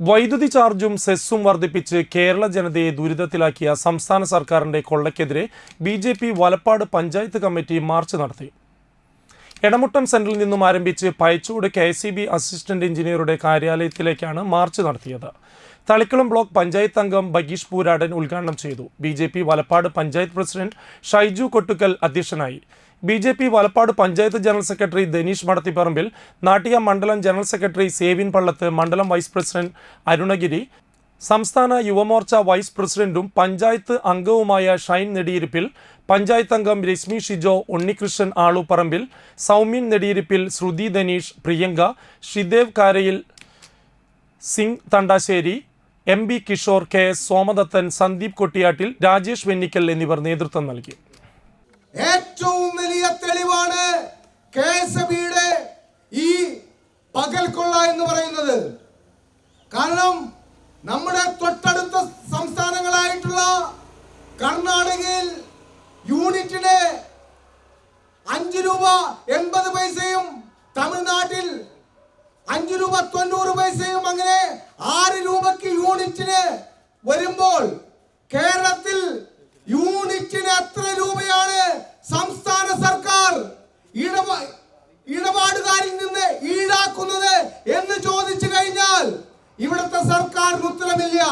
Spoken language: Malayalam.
വൈദ്യുതി ചാർജും സെസ്സും വർദ്ധിപ്പിച്ച് കേരള ജനതയെ ദുരിതത്തിലാക്കിയ സംസ്ഥാന സർക്കാരിന്റെ കൊള്ളയ്ക്കെതിരെ B Valappad panchayat committee march നടത്തി. എടമുട്ടം സെന്ററിൽ നിന്നും ആരംഭിച്ച് Payachoot K C B assistant എഞ്ചിനീയറുടെ കാര്യാലയത്തിലേക്കാണ് മാർച്ച് നടത്തിയത്. തളിക്കുളം ബ്ലോക്ക് പഞ്ചായത്ത് അംഗം ബഗീഷ് പൂരാടൻ ഉദ്ഘാടനം ചെയ്തു. B J P Valappad panchayat president Shaiju Kottukkal അധ്യക്ഷനായി. B J P Valappad panchayat general secretary Daneesh Madathipparambil Nattika മണ്ഡലം ജനറൽ സെക്രട്ടറി സേവിൻ പള്ളത്ത് മണ്ഡലം വൈസ് പ്രസിഡന്റ് അരുണഗിരി സംസ്ഥാന യുവമോർച്ച വൈസ് പ്രസിഡന്റും പഞ്ചായത്ത് അംഗവുമായ ഷൈൻ നെടിയിരിപ്പിൽ പഞ്ചായത്ത് അംഗം Rashmi Shijo Unnikrishnan Aluparambil Soumyan Nediyirippil Sruthi Dhaneesh Priyanka Shidev Karayil Singh Thandassery M B Kishore K S Somadathan Sandeep Kottiyattil Rajesh Vennikkal എന്നിവർ നേതൃത്വം നൽകി. ഏറ്റവും വലിയ തെളിവാണ് കെ എസ് ഈ എന്ന് പറയുന്നത്. കാരണം നമ്മുടെ തൊട്ടടുത്ത സംസ്ഥാനങ്ങളായിട്ടുള്ള കർണാടകയിൽ യൂണിറ്റിന് അഞ്ച് രൂപ എൺപത് പൈസയും തമിഴ്നാട്ടിൽ അഞ്ച് രൂപ തൊണ്ണൂറ് പൈസയും അങ്ങനെ ആറ് രൂപയ്ക്ക് യൂണിറ്റിന് വരുമ്പോൾ കേരളത്തിൽ हज़ार मुतल मिलिया